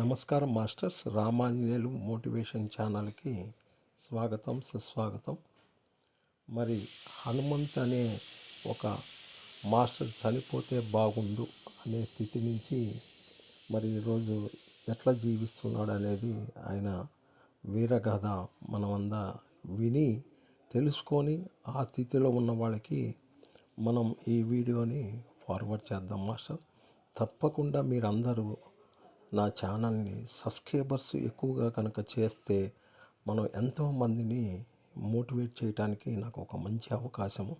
నమస్కారం masters. Ramanjaneyulu motivation ఛానల్కి స్వాగతం సుస్వాగతం. మరి హనుమంత్ అనే ఒక మాస్టర్ చనిపోతే బాగుండు అనే స్థితి నుంచి మరి ఈరోజు ఎట్లా జీవిస్తున్నాడు అనేది ఆయన వీరగాథ మనమందా విని తెలుసుకొని ఆ స్థితిలో ఉన్న వాళ్ళకి మనం ఈ వీడియోని ఫార్వర్డ్ చేద్దాం మాస్టర్. తప్పకుండా మీరందరూ నా ఛానల్ని సబ్స్క్రైబర్స్ ఎక్కువగా కనుక చేస్తే మనం ఎంతో మందిని మోటివేట్ చేయడానికి నాకు ఒక మంచి అవకాశము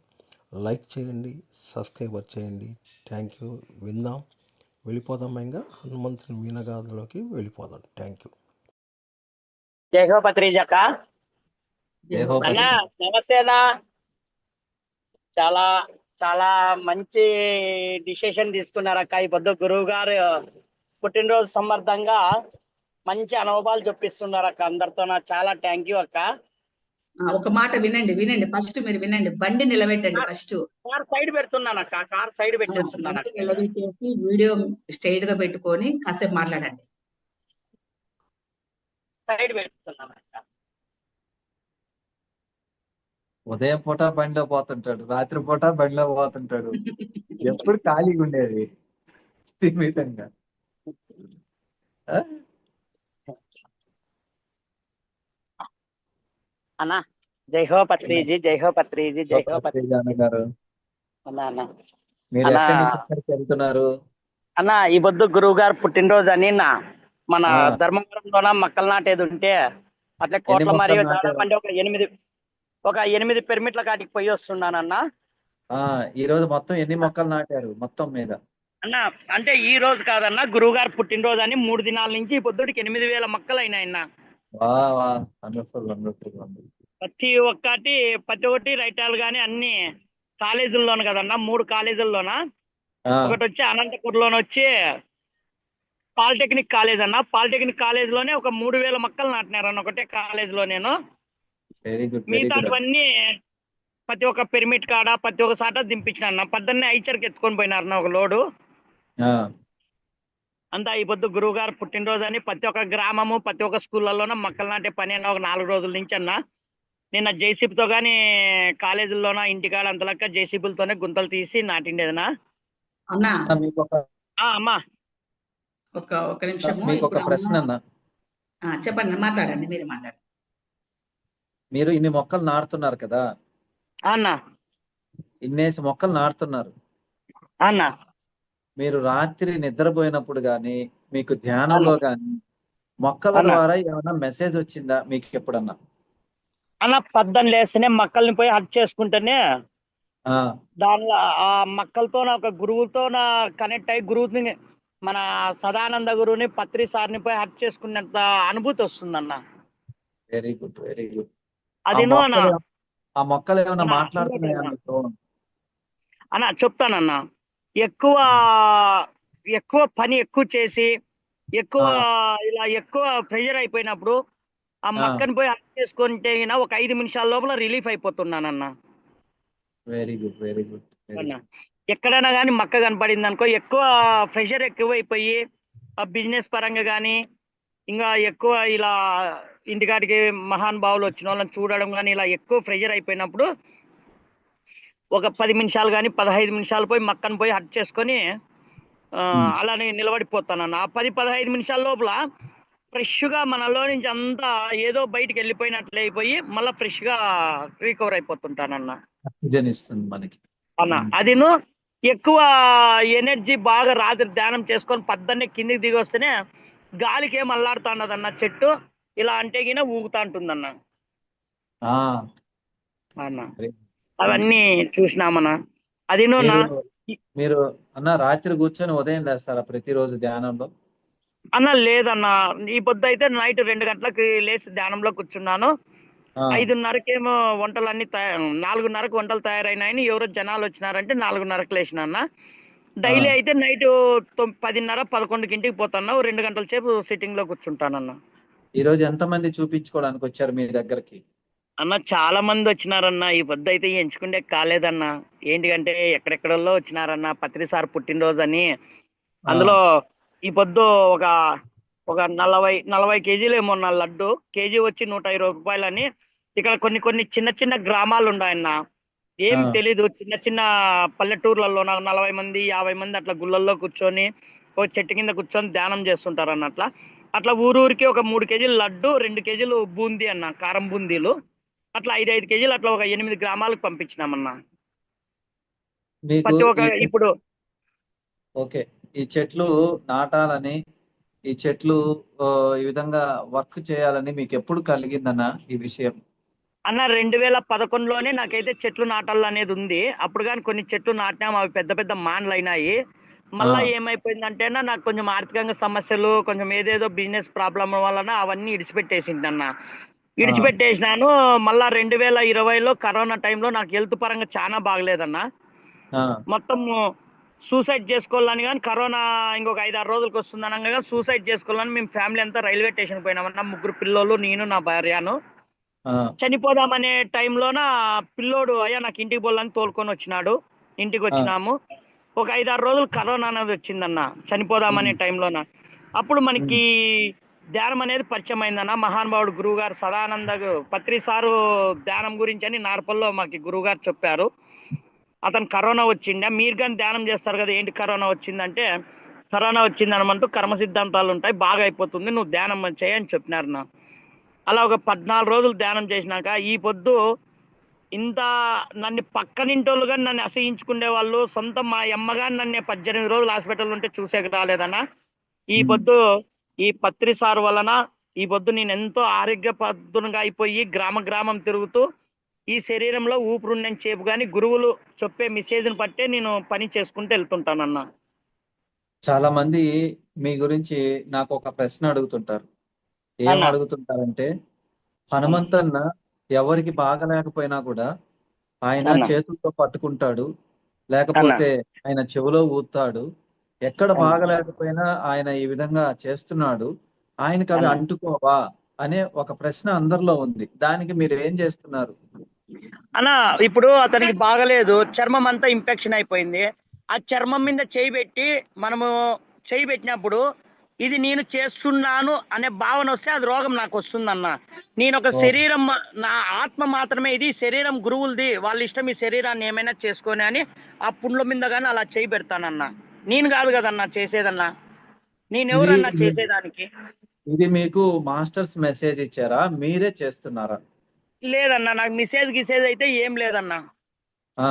లైక్ చేయండి సబ్స్క్రైబర్ చేయండి. Thank you. విందాం. వెళ్ళిపోదాం ఇంకా. హనుమంతుని వీణగాథలోకి వెళ్ళిపోదాం. Thank you. చాలా చాలా మంచి డిసిషన్ తీసుకున్నారక్క ఈ పొద్దు గురువు గారు పుట్టినరోజు సమర్థంగా మంచి అనుభవాలు చెప్పిస్తున్నారు అక్క అందరితో. నాకు చాలా థ్యాంక్ యూ అక్క. ఒక మాట వినండి వినండి. ఫస్ట్ మీరు వినండి. బండి నిలబెట్టండి ఫస్ట్ కార్ సైడ్ పెడుతున్నాను అక్క. కార్ సైడ్ పెట్టేస్తున్నాను నిలబెట్టేసి వీడియో స్ట్రైట్గా పెట్టుకొని కాసేపు మాట్లాడండి. సైడ్ పెడుతున్నాను అక్క. ఉదయం పూట బండిలో పోతుంటాడు రాత్రి పూట బండిలో పోతుంటాడు. ఎప్పుడు ఖాళీగా ఉండేది? స్థిమితంగా ఆ? అన్నా గారు అన్నా అన్నా. మీరు అలా- ఎక్కడి నుంచి ఎక్కడికి వెళ్తున్నారు? అన్న ఈ పొద్దు గురువు గారు పుట్టినరోజు అని నా మన. ధర్మవరంలోన మొక్కలు నాటేది ఉంటే అట్లా కోట్ల? దాదాపు అంటే ఒక ఎనిమిది ఒక ఎనిమిది పెర్మిట్ల కాటికి పోయి వస్తున్నానన్న. ఆ ఈ రోజు మొత్తం ఎన్ని మొక్కలు నాటారు? మొత్తం మీద. అన్న అంటే ఈ రోజు కాదన్న గురువు గారు పుట్టినరోజు అని మూడు దినాల నుంచి ఈ పొద్దుడికి ఎనిమిది వేల మొక్కలు అయినాయన్న ప్రతి ఒక్కటి ప్రతి ఒక్కటి రైటాలు కానీ అన్ని కాలేజీల్లోను కదన్న మూడు కాలేజీల్లోన? ఒకటి వచ్చి అనంతపూర్లోనే వచ్చి పాలిటెక్నిక్ కాలేజ్ అన్న. పాలిటెక్నిక్ కాలేజ్లోనే ఒక మూడు వేల మొక్కలు నాటినారన్న ఒకటే కాలేజ్లో నేను గుడ్ మిగతావన్నీ ప్రతి ఒక్క పిరమిడ్ కాడ ప్రతి ఒక్క సాట దింపించిన అన్న పొద్దున్నే ఐచర్కి ఎత్తుకొని పోయినారన్న ఒక లోడు. అంతా ఈ పొద్దు గురువు గారు పుట్టినరోజు అని ప్రతి ఒక్క గ్రామము ప్రతి ఒక్క స్కూళ్ళలోనే మొక్కలు నాటే పని అన్న ఒక నాలుగు రోజుల నుంచి అన్న. నిన్న జేసీబీతో కానీ కాలేజీల్లోన ఇంటికాడ అంతలక్క జేసీబీలతోనే గుంతలు తీసి నాటిండేదనా అన్నా. మీకు ఒక ఆ, అమ్మా. ఒక ఒక నిమిషము. మీకు ఒక ఇప్పుడు ప్రశ్న అన్న- చెప్పండి మాట్లాడండి మీరు మాట్లాడండి. మీరు ఇన్ని మొక్కలు నాటుతున్నారు కదా. ఆ అన్న. ఇన్నేసి మొక్కలు నాటుతున్నారు. ఆ అన్న. మీరు రాత్రి నిద్రపోయినప్పుడు గాని మీకు ధ్యానంలో గాని మొక్కల అన్న. ద్వారా ఏమైనా మెసేజ్ వచ్చిందా మీకు ఎప్పుడన్నా? అన్న పద్దం లేస్తేనే మొక్కల్ని పోయి హట్ చేసుకుంటేనే దానిలో ఆ మొక్కలతో ఒక గురువుతో కనెక్ట్ అయ్యి గురువుని మన సదానంద గురువుని పత్రి సార్ని పోయి హట్ చేసుకున్నంత అనుభూతి వస్తుందన్న. Very good very good. అది అన్న. ఆ మొక్కలు ఏమైనా అన్న, మాట్లాడుతున్నాయా అన్న. అన్న చెప్తానన్న. ఎక్కువ ఎక్కువ పని ఎక్కువ చేసి ఎక్కువ ఇలా ఎక్కువ ప్రెషర్ అయిపోయినప్పుడు ఆ. మొక్కని పోయి హట్ చేసుకుంటే ఒక ఐదు నిమిషాల లోపల రిలీఫ్ అయిపోతున్నానన్న. వెరీ గుడ్ వెరీ గుడ్ అన్న. ఎక్కడైనా కానీ మక్క కనపడింది అనుకో ఎక్కువ ప్రెషర్ ఎక్కువైపోయి ఆ బిజినెస్ పరంగా కానీ ఇంకా ఎక్కువ ఇలా ఇంటికాడికి మహాన్ భావులు వచ్చిన వాళ్ళని చూడడం కానీ ఇలా ఎక్కువ ప్రెషర్ అయిపోయినప్పుడు ఒక పది నిమిషాలు కానీ పదహైదు నిమిషాలు పోయి మక్కను పోయి హట్ చేసుకొని. అలానే నిలబడిపోతానన్న. ఆ పది పదహైదు నిమిషాల లోపల ఫ్రెష్గా మనలో నుంచి అంతా ఏదో బయటికి వెళ్ళిపోయినట్లు అయిపోయి మళ్ళీ ఫ్రెష్గా రికవర్ అయిపోతుంటానన్న. మనకి. అన్న. అదిను ఎక్కువ ఎనర్జీ బాగా రాత్రి ధ్యానం చేసుకొని పద్దన్నే కిందికి దిగి వస్తేనే గాలికి ఏం అల్లాడుతా అన్న చెట్టు ఇలా అంటే గిన ఊగుతా ఉంటుందన్న ఆ. అన్న. అవన్నీ చూసినామన్న అదిను నా మీరు- అన్న రాత్రి కూర్చొని ఉదయం లేస్తారా ప్రతిరోజు ధ్యానంలో? అన్న లేదన్న. ఈ పొద్దు అయితే నైట్ రెండు గంటలకు లేచి ధ్యానంలో కూర్చున్నాను. ఐదున్నరకేమో వంటలన్నీ తయా నాలుగున్నరకు వంటలు తయారైనాయని ఎవరో జనాలు వచ్చినారంటే నాలుగున్నరకు లేచిన అన్న. డైలీ. అయితే నైట్ పదిన్నర పదకొండుకి ఇంటికి పోతాను. రెండు గంటల సేపు సిట్టింగ్లో కూర్చుంటానన్న. ఈ రోజు ఎంతమంది చూపించుకోవడానికి వచ్చారు మీ దగ్గరికి? అన్న చాలా మంది వచ్చినారన్న. ఈ పొద్దు అయితే ఎంచుకుంటే కాలేదన్న. ఏంటికంటే ఎక్కడెక్కడల్లో వచ్చినారన్న. పత్రి సార్ పుట్టినరోజు అని అందులో ఈ పొద్దు ఒక ఒక నలభై నలభై కేజీలు ఏమో నా లడ్డు. కేజీ వచ్చి నూట ఇరవై రూపాయలని. ఇక్కడ కొన్ని కొన్ని చిన్న చిన్న గ్రామాలు ఉన్నాయన్న ఏం. తెలీదు. చిన్న చిన్న పల్లెటూర్లలో నాకు నలభై మంది యాభై మంది అట్లా గుళ్ళల్లో కూర్చొని ఓ చెట్టు కింద కూర్చొని ధ్యానం చేస్తుంటారు అన్న అట్లా. అట్లా ఊరూరికి ఒక మూడు కేజీలు లడ్డు రెండు కేజీలు బూందీ అన్న కారం బూందీలు. అట్లా ఐదు ఐదు కేజీలు అట్లా ఒక ఎనిమిది గ్రామాలకు పంపించినామన్నా. ప్రతి ఒక్క ఇప్పుడు ఓకే. ఈ చెట్లు నాటాలని ఈ చెట్లు ఈ విధంగా వర్క్ చేయాలని మీకు ఎప్పుడు కలిగిందన్న ఈ విషయం? అన్న రెండు వేల పదకొండులోనే నాకైతే చెట్లు నాటాలి అనేది ఉంది. అప్పుడు కానీ కొన్ని చెట్లు నాటినాం. అవి పెద్ద పెద్ద మాన్లు అయినాయి మళ్ళా. ఏమైపోయిందంటే నాకు కొంచెం ఆర్థికంగా సమస్యలు కొంచెం ఏదేదో బిజినెస్ ప్రాబ్లం వలన అవన్నీ ఇడిచిపెట్టేసింది అన్న ఇడిచిపెట్టేసినాను మళ్ళా రెండు వేల ఇరవైలో కరోనా టైంలో నాకు హెల్త్ పరంగా చాలా బాగలేదన్న. మొత్తం సూసైడ్ చేసుకోవాలని కానీ కరోనా ఇంకొక ఐదు ఆరు రోజులకు వస్తుంది అనగా సూసైడ్ చేసుకోవాలని మేము ఫ్యామిలీ అంతా రైల్వే స్టేషన్ పోయినామన్న. ముగ్గురు పిల్లోళ్ళు నేను నా భార్యను. చనిపోదామనే టైంలోన పిల్లోడు అయ్యా నాకు ఇంటికి పోవాలని తోలుకొని వచ్చినాడు. ఇంటికి వచ్చినాము. ఒక ఐదారు రోజులు కరోనా అనేది వచ్చిందన్న. చనిపోదామనే టైంలోన. అప్పుడు మనకి ధ్యానం అనేది పరిచయం అయిందన్న మహానుభావుడు గురువు గారు సదానంద పత్రి సారు ధ్యానం గురించి అని నార్పల్లో మాకు గురువు గారు చెప్పారు. అతను కరోనా వచ్చిండే? మీరు కానీ ధ్యానం చేస్తారు కదా ఏంటి కరోనా వచ్చిందంటే? కరోనా వచ్చింది అనమంటూ కర్మ సిద్ధాంతాలు ఉంటాయి బాగా అయిపోతుంది నువ్వు ధ్యానం చేయని చెప్పినారు నా అలా ఒక పద్నాలుగు రోజులు ధ్యానం చేసినాక ఈ పొద్దు ఇంత నన్ను పక్కనింటోళ్ళు కానీ నన్ను అసహించుకునే వాళ్ళు సొంత మా అమ్మగాని నన్ను పద్దెనిమిది రోజులు హాస్పిటల్ ఉంటే చూసేకి రాలేదన్న. ఈ. పొద్దు ఈ పత్రి సార్ వలన ఈ పొద్దు నేను ఎంతో ఆరోగ్యపద్దునుగా అయిపోయి గ్రామ గ్రామం తిరుగుతూ ఈ శరీరంలో ఊపిరుండని చేపు కానీ గురువులు చెప్పే మెసేజ్ని బట్టే నేను పని చేసుకుంటూ వెళ్తుంటానన్న చాలా మంది మీ గురించి నాకు ఒక ప్రశ్న అడుగుతుంటారు ఏం. అడుగుతుంటారంటే హనుమంతన్న ఎవరికి బాగలేకపోయినా కూడా ఆయన. చేతులతో పట్టుకుంటాడు లేకపోతే ఆయన చెవిలో ఊతాడు ఎక్కడ. బాగలేకపోయినా ఆయన ఈ విధంగా చేస్తున్నాడు. ఆయనకి అవి. అంటుకోవా అనే ఒక ప్రశ్న అందరిలో ఉంది. దానికి మీరు ఏం చేస్తున్నారు? అన్న ఇప్పుడు అతనికి బాగలేదు. చర్మం అంతా ఇన్ఫెక్షన్ అయిపోయింది. ఆ చర్మం మీద చేయి పెట్టి మనము చేయి పెట్టినప్పుడు ఇది నేను చేస్తున్నాను అనే భావన వస్తే అది రోగం నాకు వస్తుందన్న. నేను ఒక. శరీరం నా ఆత్మ మాత్రమే ఇది. శరీరం గురువులది. వాళ్ళ ఇష్టం ఈ శరీరాన్ని ఏమైనా చేసుకొని అని ఆ పుండ్ల మీద కానీ అలా చేయి పెడతానన్న. నేను కాదు కదన్నా చేసేదన్నా? నేను ఎవరన్నా చేసేదానికి? ఇది మీకు మాస్టర్స్ మెసేజ్ ఇచ్చారా? మీరే చేస్తున్నారా? లేదన్నా నాకు మెసేజ్ గిసేజ్ అయితే ఏం లేదన్నా.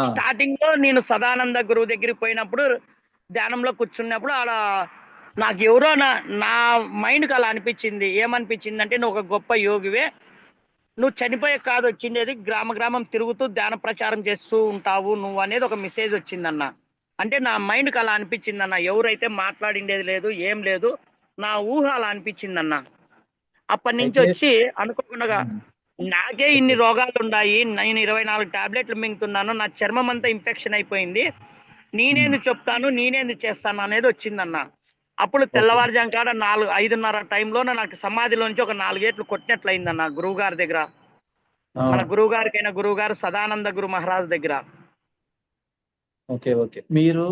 స్టార్టింగ్లో నేను సదానంద గురువు దగ్గరికి పోయినప్పుడు ధ్యానంలో కూర్చున్నప్పుడు ఆడ నాకు ఎవరో నా నా మైండ్కి అలా అనిపించింది. ఏమనిపించింది అంటే నువ్వు ఒక గొప్ప యోగివే. నువ్వు చనిపోయే కాదు వచ్చిండేది గ్రామ గ్రామం తిరుగుతూ ధ్యాన ప్రచారం చేస్తూ ఉంటావు నువ్వు అనేది ఒక మెసేజ్ వచ్చిందన్న. అంటే నా మైండ్కి అలా అనిపించిందన్న. ఎవరైతే మాట్లాడిండేది లేదు ఏం లేదు నా ఊహ అలా అనిపించిందన్న. అప్పటి నుంచి వచ్చి అనుకోకుండా నాకే ఇన్ని రోగాలు ఉన్నాయి నేను ఇరవై నాలుగు టాబ్లెట్లు మింగుతున్నాను నా చర్మం అంతా ఇన్ఫెక్షన్ అయిపోయింది నేనేంది చెప్తాను నేనేంది చేస్తాను అనేది వచ్చిందన్న. అప్పుడు తెల్లవారుజాము కాడ నాలుగు ఐదున్నర టైంలో నాకు సమాధిలోంచి ఒక నాలుగేట్లు కొట్టినట్లయిందన్న గురువు గారి దగ్గర. మన గురువు గారికైన గురువు గారు సదానంద గురు మహారాజ్ దగ్గర. Okay okay. మీరు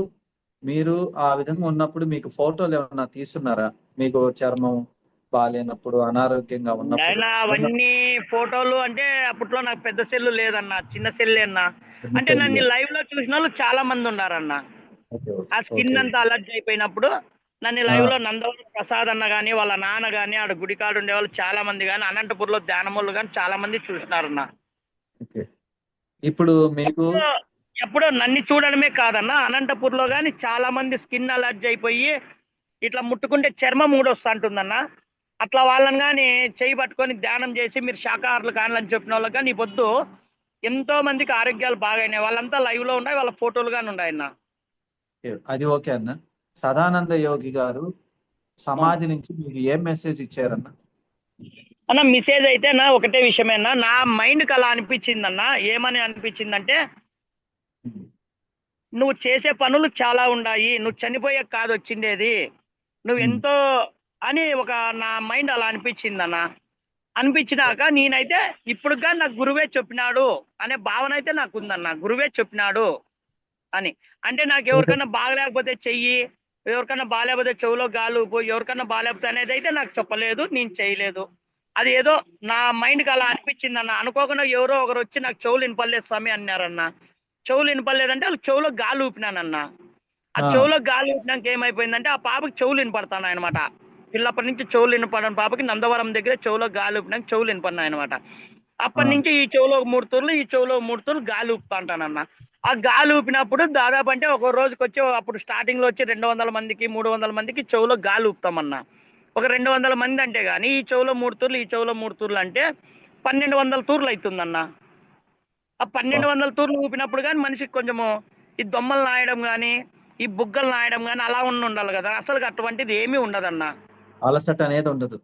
మీరు ఆ విధంగా ఉన్నప్పుడు మీకు ఫోటోలు ఏమన్నా తీస్తున్నారా? మీకు చర్మం బాగాలేనప్పుడు అనారోగ్యంగా ఉన్నప్పుడు? ఆయన అవన్నీ ఫోటోలు అంటే అప్పట్లో నాకు పెద్ద సెల్లు లేదన్న చిన్న సెల్లే అన్న. అంటే నన్ను లైవ్లో చూసిన వాళ్ళు చాలా మంది ఉన్నారన్న. ఓకే, ఓకే, ఆ స్కిన్. అంతా అలర్జీ అయిపోయినప్పుడు నన్ను లైవ్లో నందవరం ప్రసాద్ అన్న గానీ వాళ్ళ నాన్న గానీ ఆడ గుడికాడు ఉండే వాళ్ళు చాలా మంది గానీ అనంతపూర్లో ధ్యానములు గానీ చాలా మంది చూసినారన్న. ఓకే. ఇప్పుడు మీకు ఎప్పుడో నన్ను చూడడమే కాదన్న. అనంతపూర్లో గానీ చాలా మంది స్కిన్ అలర్జీ అయిపోయి ఇట్లా ముట్టుకుంటే చర్మం ఊడొస్తుంటుందన్న. అట్లా వాళ్ళని కానీ చేయి పట్టుకొని ధ్యానం చేసి మీరు శాకాహారులు కానని చెప్పిన వాళ్ళకి కానీ పొద్దు ఎంతో మందికి ఆరోగ్యాలు బాగాయినాయి వాళ్ళంతా లైవ్లో ఉన్నాయి వాళ్ళ ఫోటోలు కానీ ఉన్నాయన్న. అది ఓకే అన్న. సదానంద యోగి గారు సమాధి నుంచి మీకు ఏం మెసేజ్ ఇచ్చారన్న? అన్న మెసేజ్ అయితే నా ఒకటే విషయమేనా నా మైండ్కి అలా అనిపించింది అన్న ఏమని అనిపించిందంటే నువ్వు చేసే పనులు చాలా ఉన్నాయి నువ్వు చనిపోయే కాదు వచ్చిండేది. నువ్వు. ఎంతో అని ఒక నా మైండ్ అలా అనిపించింది అన్న. అనిపించినాక నేనైతే ఇప్పుడుగా నాకు గురువే చెప్పినాడు అనే భావన అయితే నాకు ఉందన్న. గురువే చెప్పినాడు అని. అంటే నాకు ఎవరికైనా బాగలేకపోతే చెయ్యి ఎవరికన్నా బాగాలేకపోతే చెవులో గాలి ఊపు ఎవరికన్నా బాగాలేకపోతే అనేది అయితే నాకు చెప్పలేదు నేను చేయలేదు. అది ఏదో నా మైండ్కి అలా అనిపించింది అన్న అనుకోకుండా ఎవరో ఒకరు వచ్చి నాకు చెవులు వినపడలేదు స్వామి అన్నారన్న. చెవులు వినపడలేదంటే వాళ్ళు చెవులో గాలి ఊపినానన్న. ఆ ఆ. చెవులో గాలి ఊపినాక ఏమైపోయిందంటే ఆ పాపకి చెవులు వినపడతాను అనమాట పిల్లప్పటి నుంచి చెవులు వినపడని పాపకి నందవరం దగ్గర చెవులో గాలి ఊపినాక చెవులు వినపడినాయి అనమాట అప్పటి. నుంచి ఈ చెవులో మూడు తూర్లు ఈ చెవులో మూడు తూర్లు గాలి ఊపుతా ఉంటానన్న ఆ గాలి ఊపినప్పుడు దాదాపు అంటే ఒక రోజుకి వచ్చి అప్పుడు స్టార్టింగ్లో వచ్చి రెండు వందల మందికి మూడు వందల మందికి చెవులో గాలి ఊపుతామన్నా. ఒక రెండు వందల మంది అంటే గానీ ఈ చెవులో మూడు తూర్లు ఈ చెవులో మూడు తూర్లు అంటే పన్నెండు వందల తూర్లు అవుతుందన్న ఆ పన్నెండు వందల తూర్లు ఊపినప్పుడు కానీ మనిషికి కొంచెము ఈ దొమ్మలు నాయడం కానీ ఈ బుగ్గలు నాయడం కానీ అలా ఉండి ఉండాలి కదా. అసలు అటువంటిది ఏమీ ఉండదన్న. అలసట అనేది ఉండదు.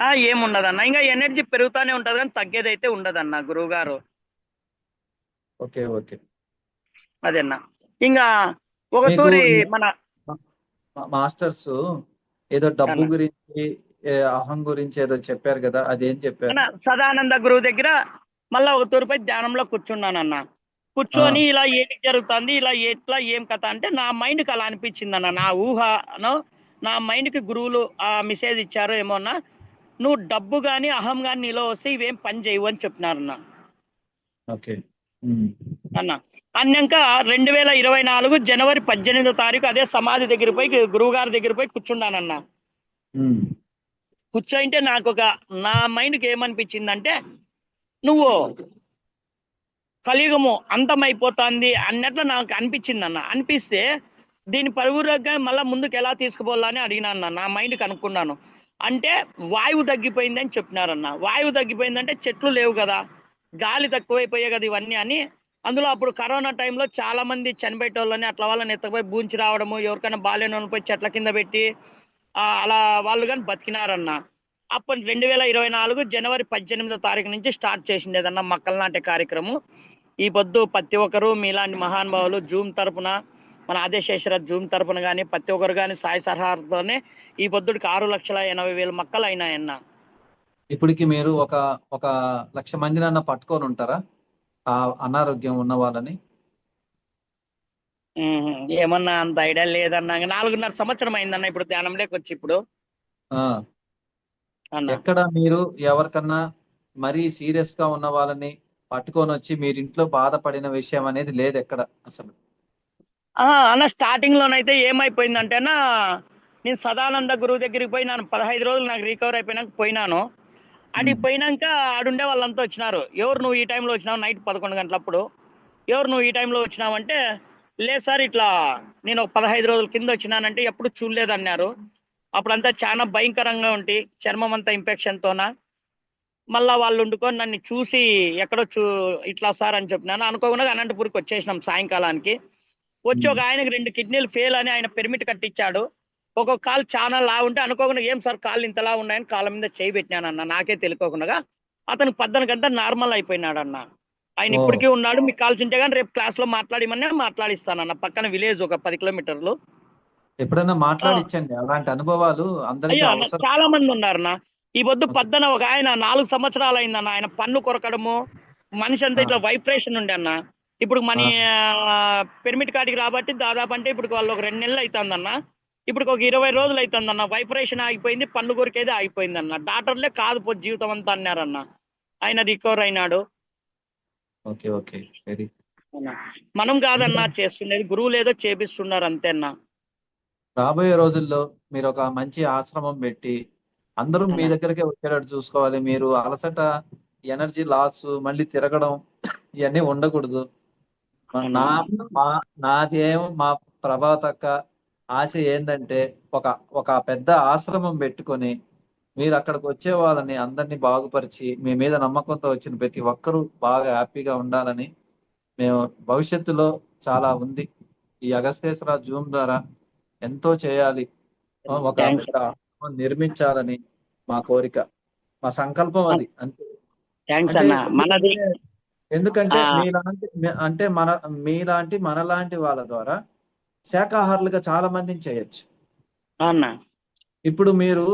ఆ ఏమి ఉండదన్న. ఇంకా ఎనర్జీ పెరుగుతానే ఉంటది కానీ తగ్గేది అయితే ఉండదన్న గురువు గారు ఓకే ఓకే. అదేనా? ఇంకా ఒక తూరి మన మాస్టర్స్ ఏదో డబ్బు. గురించి అహం గురించి ఏదో చెప్పారు కదా అదేం చెప్పారు? సదానంద గురువు దగ్గర మళ్ళా ఒక తూరిపై ధ్యానంలో కూర్చున్నానన్న. కూర్చొని ఇలా ఏంటి జరుగుతుంది ఇలా ఎట్లా ఏం కథ అంటే నా మైండ్కి అలా అనిపించింది అన్న నా ఊహను నా మైండ్కి గురువులు ఆ మెసేజ్ ఇచ్చారో ఏమో అన్న. నువ్వు డబ్బు కానీ అహం కానీ నీలో వస్తే ఇవేం పని చేయవు అని చెప్పినారన్న. అన్న. అన్నాక రెండు వేల ఇరవై నాలుగు జనవరి పద్దెనిమిదో తారీఖు అదే సమాధి దగ్గర పోయి గురువు గారి దగ్గర పోయి కూర్చున్నానన్న. ఉమ్. కూర్చోయింటే నాకు ఒక నా మైండ్కి ఏమనిపించిందంటే నువ్వు కలియుగము అంతమైపోతుంది అన్నట్లు నాకు అనిపించింది అన్న. అనిపిస్తే దీని పరుగురుగా మళ్ళీ ముందుకు ఎలా తీసుకుపోవాలని అడిగినాను అన్న. నా మైండ్ కనుక్కున్నాను. అంటే వాయువు తగ్గిపోయిందని చెప్పినారన్న. వాయువు తగ్గిపోయిందంటే చెట్లు లేవు కదా. గాలి తక్కువైపోయాయి కదా ఇవన్నీ అని. అందులో అప్పుడు కరోనా టైంలో చాలా మంది చనిపోయేటోళ్ళని అట్లా వాళ్ళని ఎత్తకపోయి బూంచి రావడము ఎవరికైనా బాగాలేని పోయి చెట్ల కింద పెట్టి అలా వాళ్ళు కానీ బతికినారన్న. అప్పుడు రెండు వేల ఇరవై నాలుగు జనవరి పద్దెనిమిదో తారీఖు నుంచి స్టార్ట్ చేసిండేదన్న మొక్కలు నాటే కార్యక్రమం. ఈ పొద్దు ప్రతి ఒక్కరు మీలాంటి మహానుభావులు జూమ్ తరపున మన ఆదేశేశ్వర జూమ్ తరపున కానీ ప్రతి ఒక్కరు కానీ సాయి సలహాలతోనే ఈ పొద్దుడికి ఆరు లక్షల ఎనభై వేల మొక్కలు అయినాయన్న ఇప్పటికి మీరు ఒక ఒక లక్ష మందినన్నా పట్టుకొని ఉంటారా? ఆ అనారోగ్యం ఉన్న వాళ్ళని? ఏమన్నా అంత ఐడియా లేదన్న. నాలుగున్నర సంవత్సరం అయిందన్న ఇప్పుడు ధ్యానంలోకి వచ్చి ఇప్పుడు. అన్న ఎక్కడ మీరు ఎవరికన్నా మరీ సీరియస్గా ఉన్న వాళ్ళని పట్టుకొని వచ్చి మీరు ఇంట్లో బాధపడిన విషయం అనేది లేదు ఎక్కడ అసలు. అన్న స్టార్టింగ్ లోనైతే ఏమైపోయిందంటేనా నేను సదానంద గురువు దగ్గరికి పోయినాను పదహైదు రోజులు నాకు రికవర్ అయిపోయినాక పోయినాను. మ్మ్. పోయినాక ఆడుండే వాళ్ళంతా వచ్చినారు. ఎవరు నువ్వు ఈ టైంలో వచ్చినావు నైట్ పదకొండు గంటలప్పుడు? ఎవరు నువ్వు ఈ టైంలో వచ్చినావంటే లేదు సార్ ఇట్లా నేను ఒక పదహైదు రోజుల కింద వచ్చినానంటే ఎప్పుడు చూడలేదన్నారు. అప్పుడంతా చాలా భయంకరంగా ఉంటి చర్మం అంతా ఇన్ఫెక్షన్తోన మళ్ళా వాళ్ళు వండుకొని నన్ను చూసి ఎక్కడో చూ ఇట్లా సార్ అని చెప్పినాను అనుకోకుండా అనంతపూర్కి వచ్చేసినాం సాయంకాలానికి. వచ్చి ఒక ఆయనకి రెండు కిడ్నీలు ఫెయిల్ అని ఆయన పెర్మిట్ కట్టించాడు. ఒక్కొక్క కాలు చాలా లా ఉంటే అనుకోకుండా ఏం సార్ కాళ్ళు ఇంతలా ఉన్నాయని కాళ్ళ మీద చేయి పెట్టినానన్న నాకే తెలియకోకుండా అతను పద్దనకంతా నార్మల్ అయిపోయినాడు అన్న ఆయన. ఇప్పటికీ ఉన్నాడు మీకు కాల్సింటే కానీ రేపు క్లాస్లో మాట్లాడిమని మాట్లాడిస్తానన్న. పక్కన విలేజ్ ఒక పది కిలోమీటర్లు. ఎప్పుడైనా మాట్లాడిచ్చండి అలాంటి అనుభవాలు అందరికీ అయ్యా అన్న, అవసరం. చాలా మంది ఉన్నారన్న. ఈ పొద్దు పద్దన ఒక ఆయన నాలుగు సంవత్సరాలు అయిందన్న ఆయన పన్ను కొరకడము మనిషి అంతా ఇట్లా వైబ్రేషన్ ఉండే అన్న ఇప్పుడు మన పెర్మిట్ కార్డుకి రాబట్టి దాదాపు అంటే ఇప్పుడు వాళ్ళు ఒక రెండు నెలలు అవుతుందన్న ఇప్పుడు ఒక ఇరవై రోజులు అవుతుందన్న వైబ్రేషన్ ఆగిపోయింది పన్ను కొరికేది ఆగిపోయిందన్న. డాక్టర్లే కాదు పో జీవితం అంతా అన్నారన్న. ఆయన రికవర్ అయినాడు. Okay okay. వెరీ అన్న. మనం కాదన్నా చేస్తుండేది గురువులు ఏదో చేపిస్తున్నారు అంతే అన్న రాబోయే రోజుల్లో మీరు ఒక మంచి ఆశ్రమం పెట్టి అందరూ మీ. దగ్గరకే వచ్చేటట్టు చూసుకోవాలి. మీరు అలసట ఎనర్జీ లాస్ మళ్ళీ తిరగడం ఇవన్నీ ఉండకూడదు. నా మా నాదేం మా ప్రభాత్ అక్క ఆశ ఏంటంటే ఒక ఒక పెద్ద ఆశ్రమం పెట్టుకొని మీరు అక్కడికి వచ్చే వాళ్ళని అందరినీ బాగుపరిచి మీ మీద నమ్మకంతో వచ్చిన ప్రతి ఒక్కరూ బాగా హ్యాపీగా ఉండాలని మేము భవిష్యత్తులో చాలా ఉంది. ఈ అగస్తేశ్వర జూమ్ ద్వారా ఎంతో చేయాలి. ఒక నిర్మించాలని మా కోరిక మా సంకల్పం అది అంతే. థ్యాంక్స్ అంటే అన్న. మనది ఎందుకంటే. మీలాంటి అంటే మన మీలాంటి మనలాంటి వాళ్ళ ద్వారా శాకాహారులుగా చాలా మందిని చేయొచ్చు. అన్న ఇప్పుడు మీరు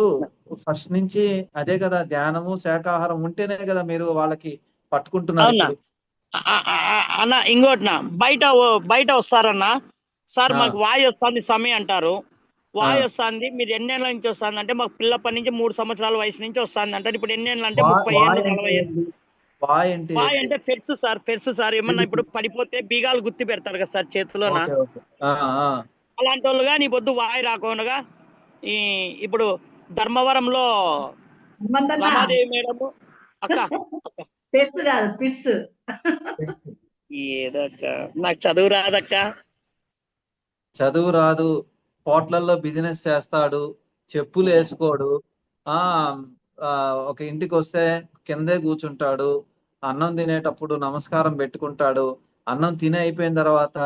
ఫస్ట్ నుంచి అదే కదా ధ్యానము శాకాహారం ఉంటేనే కదా మీరు వాళ్ళకి పట్టుకుంటున్నారు అన్న ఇంకోటినా బయట బయట వస్తారన్న? సార్. మాకు వాయు వస్తుంది సమయం అంటారు. వాయి. వస్తుంది మీరు ఎన్నేళ్ళ నుంచి వస్తుంది అంటే మాకు పిల్లప్పటి నుంచి మూడు సంవత్సరాల వయసు నుంచి వస్తుంది అంటే ఇప్పుడు ఎన్నేళ్ళు అంటే ముప్పై వాయ్ ఏళ్ళు అంటే నలభై ఏళ్ళు? వాయ్ అంటే పెరుసు సార్ పెరుసు సార్. ఏమన్నా ఇప్పుడు పడిపోతే బీగాలు గుర్తు పెడతారు కదా సార్ చేతిలోన ఆ. అలాంటి వాళ్ళుగా నీ పొద్దు వాయి రాకుండా ఈ ఇప్పుడు ధర్మవరంలో రమాదేవి మేడము. అక్క పెస్ కాదు పిస్ ఏదో అక్క నాకు చదువు రాదక్క. చదువు రాదు హోటళ్ళలో బిజినెస్ చేస్తాడు చెప్పులు వేసుకోడు ఆ ఒక ఇంటికి వస్తే కిందే కూర్చుంటాడు అన్నం తినేటప్పుడు నమస్కారం పెట్టుకుంటాడు అన్నం తినే అయిపోయిన తర్వాత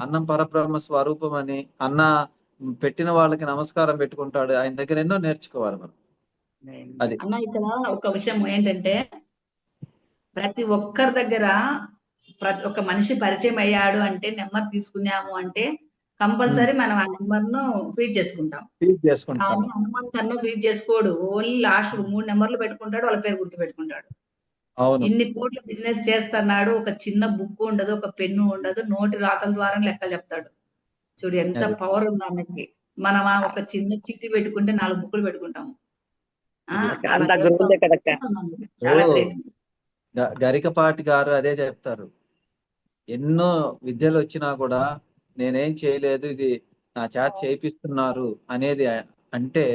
అన్నం పరబ్రహ్మ స్వరూపం అని అన్న పెట్టిన వాళ్ళకి నమస్కారం పెట్టుకుంటాడు. ఆయన దగ్గర ఎన్నో నేర్చుకోవాలి మనం. అది. అన్న ఇక్కడ ఒక విషయం ఏంటంటే ప్రతి ఒక్కరి దగ్గర ప్రతి ఒక్క మనిషి పరిచయం అయ్యాడు అంటే నెంబర్ తీసుకున్నాము అంటే కంపల్సరీ మనం ఆ నెంబర్ను ఫీడ్ చేసుకుంటాం. ఫీడ్ చేసుకుంటాం. కానీ హనుమంత్ అన్న ఫీడ్ చేసుకోడు. ఓన్లీ లాస్ట్ మూడు నెంబర్లు పెట్టుకుంటాడు వాళ్ళ పేరు గుర్తు పెట్టుకుంటాడు. ఇన్ని కోట్ల బిజినెస్ చేస్తున్నాడు ఒక చిన్న బుక్ ఉండదు ఒక పెన్ను ఉండదు నోటి రాతల ద్వారా లెక్కలు చెప్తాడు. చూడు ఎంత. పవర్ ఉంది అన్నకి మనం ఒక చిన్న చిట్టి పెట్టుకుంటే నాలుగు బుక్కులు పెట్టుకుంటాము. గరికపాటి గారు అదే చెప్తారు. ఎన్నో విద్యలు వచ్చినా కూడా నేనేం చేయలేదు ఇది నా చేత చేపిస్తున్నారు అనేది అంటే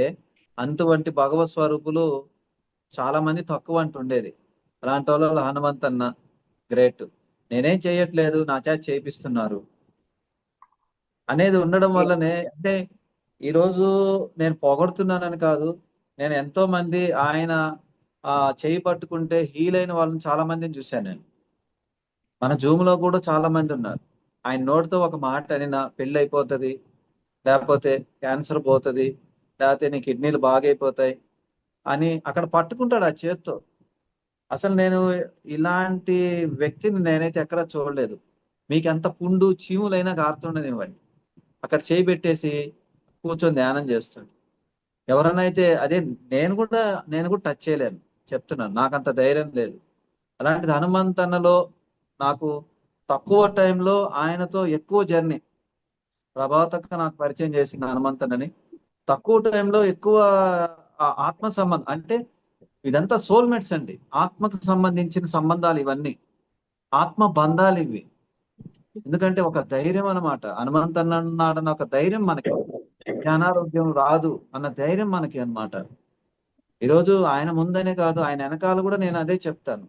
అంటువంటి భగవత్ స్వరూపులు చాలా మంది తక్కువ అంటుండేది అలాంటి వాళ్ళు హనుమంతన్న గ్రేట్. నేనేం చేయట్లేదు నా చేత చేపిస్తున్నారు అనేది ఉండడం వల్లనే అంటే ఈరోజు నేను పొగడుతున్నానని కాదు నేను ఎంతో మంది ఆయన ఆ చేయి పట్టుకుంటే హీల్ అయిన వాళ్ళని చాలా మందిని చూశాను నేను. మన జూమ్లో కూడా చాలా మంది ఉన్నారు. ఆయన నోటితో ఒక మాట అని నా పెళ్ళి అయిపోతుంది లేకపోతే క్యాన్సర్ పోతుంది లేకపోతే నీ కిడ్నీలు బాగైపోతాయి అని అక్కడ పట్టుకుంటాడు ఆ చేత్తో. అసలు నేను ఇలాంటి వ్యక్తిని నేనైతే ఎక్కడ చూడలేదు. మీకు ఎంత పుండు చీములైనా కారుతుండనివ్వండి అక్కడ చేయి పెట్టేసి కూర్చొని ధ్యానం చేస్తాడు. ఎవరైనా అయితే అదే నేను కూడా నేను కూడా టచ్ చేయలేను. చెప్తున్నాను నాకు అంత ధైర్యం లేదు. అలాంటిది హనుమంత్ నాకు తక్కువ టైంలో ఆయనతో ఎక్కువ జర్నీ. ప్రభావతక్క నాకు పరిచయం చేసింది హనుమంతుడని. తక్కువ టైంలో ఎక్కువ ఆత్మ సంబంధం అంటే ఇదంతా సోల్మేట్స్ అండి. ఆత్మకు సంబంధించిన సంబంధాలు ఇవన్నీ. ఆత్మ బంధాలు ఇవి. ఎందుకంటే ఒక ధైర్యం అన్నమాట. హనుమంతన్నాడన్న ఒక ధైర్యం మనకి. జ్ఞానారోగ్యం రాదు అన్న ధైర్యం మనకి అన్నమాట. ఈరోజు ఆయన ముందనే కాదు ఆయన వెనకాల కూడా నేను అదే చెప్తాను.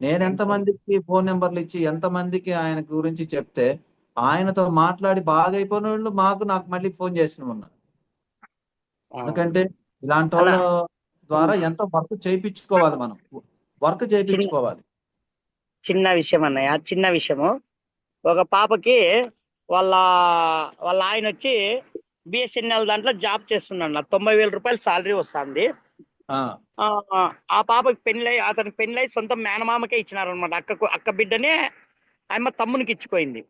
నేను ఎంతమందికి ఫోన్ నెంబర్లు ఇచ్చి ఎంతమందికి ఆయన గురించి చెప్తే ఆయనతో మాట్లాడి బాగైపోయిన వాళ్ళు మాకు నాకు మళ్ళీ ఫోన్ చేసిన ఉన్నారు ఎందుకంటే ఇలాంటి వాళ్ళ ద్వారా ఎంతో వర్క్ చేయించుకోవాలి మనం. వర్క్ చేయించుకోవాలి చిన్న విషయం అన్నయ్య చిన్న విషయము. ఒక పాపకి వాళ్ళ వాళ్ళ ఆయన వచ్చి బిఎస్ఎన్ఎల్ దాంట్లో జాబ్ చేస్తున్నాడు తొంభై వేల రూపాయలు సాలరీ వస్తుంది. ఆ, పాపకి పెళ్ళై అతనికి పెళ్ళై సొంత మేనమామకే ఇచ్చినారు అనమాట అక్కకు అక్క బిడ్డనే ఆమె తమ్మునికి ఇచ్చిపోయింది.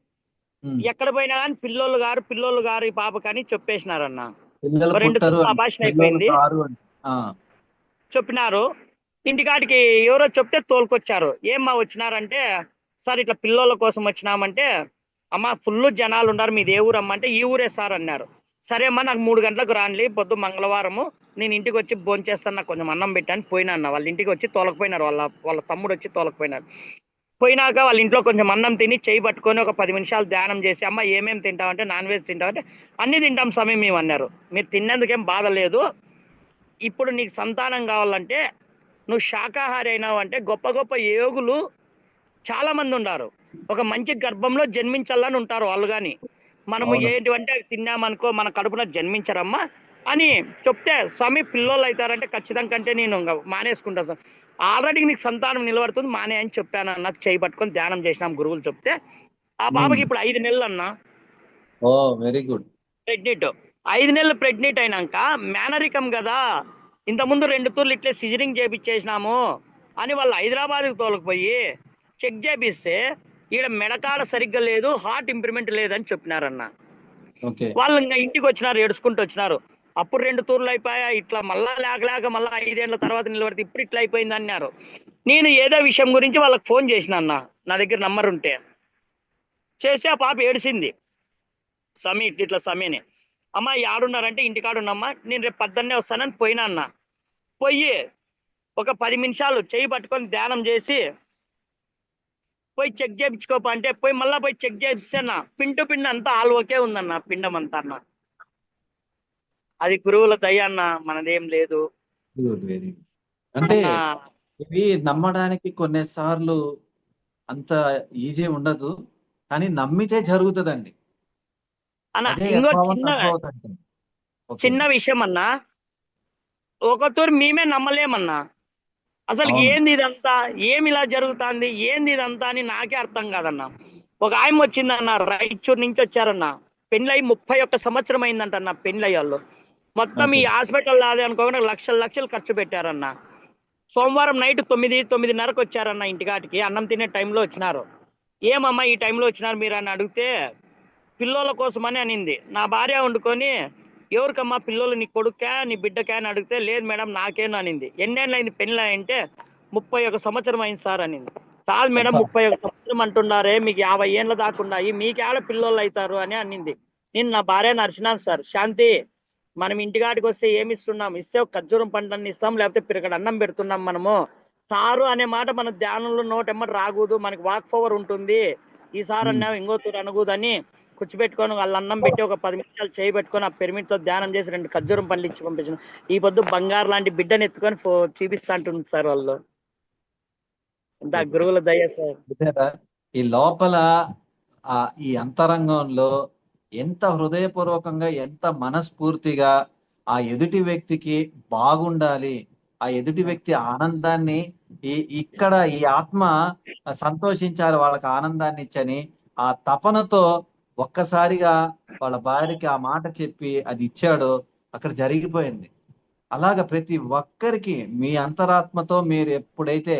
ఎక్కడ పోయినా కానీ పిల్లోళ్ళు గారు పిల్లోళ్ళు గారు ఈ పాప కానీ చెప్పేసినారన్న రెండు పుట్టరు కుటుంబ అని, భాషణ పిల్లలు అయిపోయింది. చెప్పినారు. ఇంటికాడికి ఎవరో చెప్తే తోలుకొచ్చారు. ఏమ్మా వచ్చినారంటే సార్ ఇట్లా పిల్లోళ్ళ కోసం వచ్చినామంటే అమ్మ ఫుల్ జనాలు ఉన్నారు మీది ఏ ఊరమ్మా అంటే ఈ ఊరే సార్ అన్నారు. సరే అమ్మా నాకు మూడు గంటలకు రాన్లి పొద్దు మంగళవారము. నేను ఇంటికి వచ్చి భోంచేస్తాను నాకు కొంచెం అన్నం పెట్టాను పోయినా అన్న. వాళ్ళ ఇంటికి వచ్చి తోలకపోయినారు వాళ్ళ వాళ్ళ తమ్ముడు వచ్చి తోలకపోయినారు. పోయినాక వాళ్ళ ఇంట్లో కొంచెం అన్నం తిని చేయి పట్టుకొని ఒక పది నిమిషాలు ధ్యానం చేసి అమ్మ ఏమేమి తింటావంటే నాన్ వెజ్ తింటావంటే అన్ని తింటాం సమయం మేము అన్నారు. మీరు తిన్నందుకేం బాధ లేదు. ఇప్పుడు నీకు సంతానం కావాలంటే నువ్వు శాకాహారి అయినావు అంటే గొప్ప గొప్ప యోగులు చాలామంది ఉన్నారు ఒక మంచి గర్భంలో జన్మించాలని ఉంటారు వాళ్ళు కానీ మనము. ఏంటివంటే తిన్నామనుకో మన కడుపున జన్మించరమ్మా అని చెప్తే స్వామి పిల్లోళ్ళు అవుతారంటే ఖచ్చితంగా కంటే నేను ఇంకా మానేసుకుంటాను సార్. ఆల్రెడీ నీకు సంతానం నిలబడుతుంది మానే అని చెప్పాను అన్న చేయి పట్టుకొని ధ్యానం చేసినాం గురువులు చెప్తే. ఆ Hmm. ఇప్పుడు ఐదు నెలలు అన్నా. Oh very good. ప్రెగ్నెంట్. ఐదు నెలలు ప్రెగ్నెంట్ అయినాక మేనరికం కదా ఇంతకుముందు రెండు తూర్లు ఇట్లే సిజరింగ్ చేపించేసినాము అని వాళ్ళు హైదరాబాద్కి తోలకపోయి చెక్ చేపిస్తే ఈడ మెడకాడ సరిగ్గా లేదు హార్ట్ ఇంప్రూవ్మెంట్ లేదని చెప్పినారన్న. వాళ్ళు ఇంకా ఇంటికి వచ్చినారు ఏడుచుకుంటూ వచ్చినారు. అప్పుడు రెండు తూర్లు అయిపోయా ఇట్లా మళ్ళా లేక లేక మళ్ళా ఐదేళ్ళ తర్వాత నిలబడితే ఇప్పుడు ఇట్లా అయిపోయింది అన్నారు. నేను ఏదో విషయం గురించి వాళ్ళకి ఫోన్ చేసిన అన్న నా దగ్గర నంబర్ ఉంటే. చేసి ఆ పాప ఏడిసింది. సమీ ఇట్లా ఇట్లా సమీని అమ్మ ఆడున్నారంటే ఇంటికాడ ఉన్నమ్మా నేను రేపు పద్దన్నే వస్తానని పోయినా అన్న. పోయి ఒక పది నిమిషాలు చేయి పట్టుకొని ధ్యానం చేసి పోయి చెక్ చేయించుకోప అంటే పోయి మళ్ళా పోయి చెక్ చేయిస్తే అన్న పిండు పిండి అంతా ఆల్వకే ఉందన్న పిండం అంతా అన్న అది గురువుల దయ అన్న మనదేం లేదు. అంటే ఇవి నమ్మడానికి కొన్నిసార్లు అంత ఈజీ ఉండదు కానీ నమ్మితే జరుగుతుందండి అన్న ఇంకో చిన్న. ఓకే. చిన్న విషయం అన్నా ఒక తూరు మేమే నమ్మలేమన్నా అసలు. ఏంది ఇదంతా? ఏమి ఇలా జరుగుతుంది? ఏంది ఇదంతా అని నాకే అర్థం కాదన్న. ఒక ఆయన వచ్చిందన్న రాయచూర్ నుంచి వచ్చారన్న. పెళ్ళై ముప్పై ఒక్క సంవత్సరం అయిందంటన్న పెళ్ళయ్యాళ్ళు మొత్తం ఈ. హాస్పిటల్ అదే అనుకోకుండా లక్షలు లక్షలు ఖర్చు పెట్టారన్న. సోమవారం నైట్ తొమ్మిది తొమ్మిదిన్నరకు వచ్చారన్న ఇంటికాటికి. అన్నం తినే టైంలో వచ్చినారు. ఏమమ్మా ఈ టైంలో వచ్చినారు మీరు అని అడిగితే పిల్లోల కోసమని అనింది. నా భార్య వండుకొని ఎవరికమ్మా పిల్లలు నీ కొడుకా నీ బిడ్డకా అని అడిగితే లేదు మేడం నాకేను అనింది. ఎన్నేళ్ళు అయింది పెళ్ళి అంటే ముప్పై ఒక సంవత్సరం అయింది సార్ అనింది. కాదు మేడం. ముప్పై ఒక సంవత్సరం అంటున్నారే మీకు యాభై ఏళ్ళ దాకా ఉన్నాయి మీకు ఆడ పిల్లోళ్ళు అవుతారు అని అనింది. నేను నా భార్య నడిచినాను సార్. శాంతి మనం ఇంటికాడికి వస్తే ఏమి ఇస్తున్నాం ఇస్తే ఖర్జూరం పంటని ఇస్తాం లేకపోతే పిరకడ అన్నం పెడుతున్నాం మనము. సారు అనే మాట మన ధ్యానంలో నోటెమ్మటి రాకూడదు మనకి వాక్ పవర్ ఉంటుంది. ఈసారి అన్నా ఇంకో తూరు అనకూడదని కూర్చోబెట్టుకొని వాళ్ళ అన్నం పెట్టి ఒక పది నిమిషాలు చేయి పెట్టుకొని ఆ పిరమిడ్తో ధ్యానం చేసి రెండు ఖర్జూరం పండ్లు ఇచ్చి పంపించిన. ఈ పొద్దు బంగారు లాంటి బిడ్డను ఎత్తుకొని చూపిస్తా అంటుంది సార్ వాళ్ళు. ఇంత గురువుల దయ సార్. ఈ లోపల ఆ ఈ అంతరంగంలో ఎంత హృదయపూర్వకంగా ఎంత మనస్ఫూర్తిగా ఆ ఎదుటి వ్యక్తికి బాగుండాలి ఆ ఎదుటి వ్యక్తి ఆనందాన్ని ఈ ఇక్కడ ఈ ఆత్మ సంతోషించాలి వాళ్ళకి ఆనందాన్ని ఇచ్చని ఆ తపనతో ఒక్కసారిగా వాళ్ళ భార్యకి ఆ మాట చెప్పి అది ఇచ్చాడో అక్కడ జరిగిపోయింది. అలాగ ప్రతి ఒక్కరికి మీ అంతరాత్మతో మీరు ఎప్పుడైతే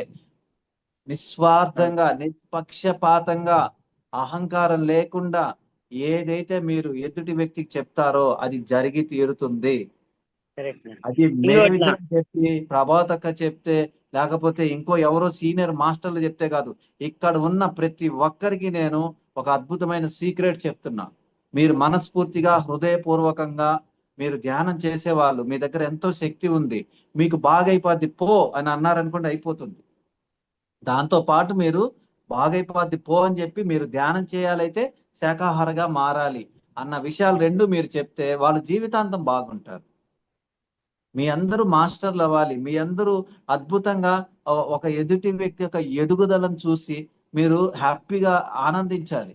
నిస్వార్థంగా నిష్పక్షపాతంగా అహంకారం లేకుండా ఏదైతే మీరు ఎదుటి వ్యక్తికి చెప్తారో అది జరిగి తీరుతుంది. అది మేమిద్దరం చెప్పి ప్రభాతక్క చెప్తే లేకపోతే ఇంకో ఎవరో సీనియర్ మాస్టర్లు చెప్తే కాదు ఇక్కడ ఉన్న ప్రతి ఒక్కరికి నేను ఒక అద్భుతమైన సీక్రెట్ చెప్తున్నా. మీరు మనస్ఫూర్తిగా హృదయపూర్వకంగా మీరు ధ్యానం చేసేవాళ్ళు మీ దగ్గర ఎంతో శక్తి ఉంది మీకు బాగైపోద్ది పో అని అన్నారనుకోండి అయిపోతుంది. దాంతో పాటు మీరు బాగైపోద్ది పో అని చెప్పి మీరు ధ్యానం చేయాలైతే శాకాహారగా మారాలి అన్న విషయాలు రెండు మీరు చెప్తే వాళ్ళు జీవితాంతం బాగుంటారు. మీ అందరూ మాస్టర్లు అవ్వాలి మీ అందరూ అద్భుతంగా ఒక ఎదుటి వ్యక్తి యొక్క ఎదుగుదలను చూసి మీరు హ్యాపీగా ఆనందించాలి.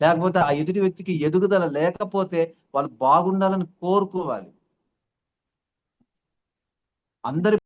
లేకపోతే ఆ ఎదుటి వ్యక్తికి ఎదుగుదల లేకపోతే వాళ్ళు బాగుండాలని కోరుకోవాలి. అందరి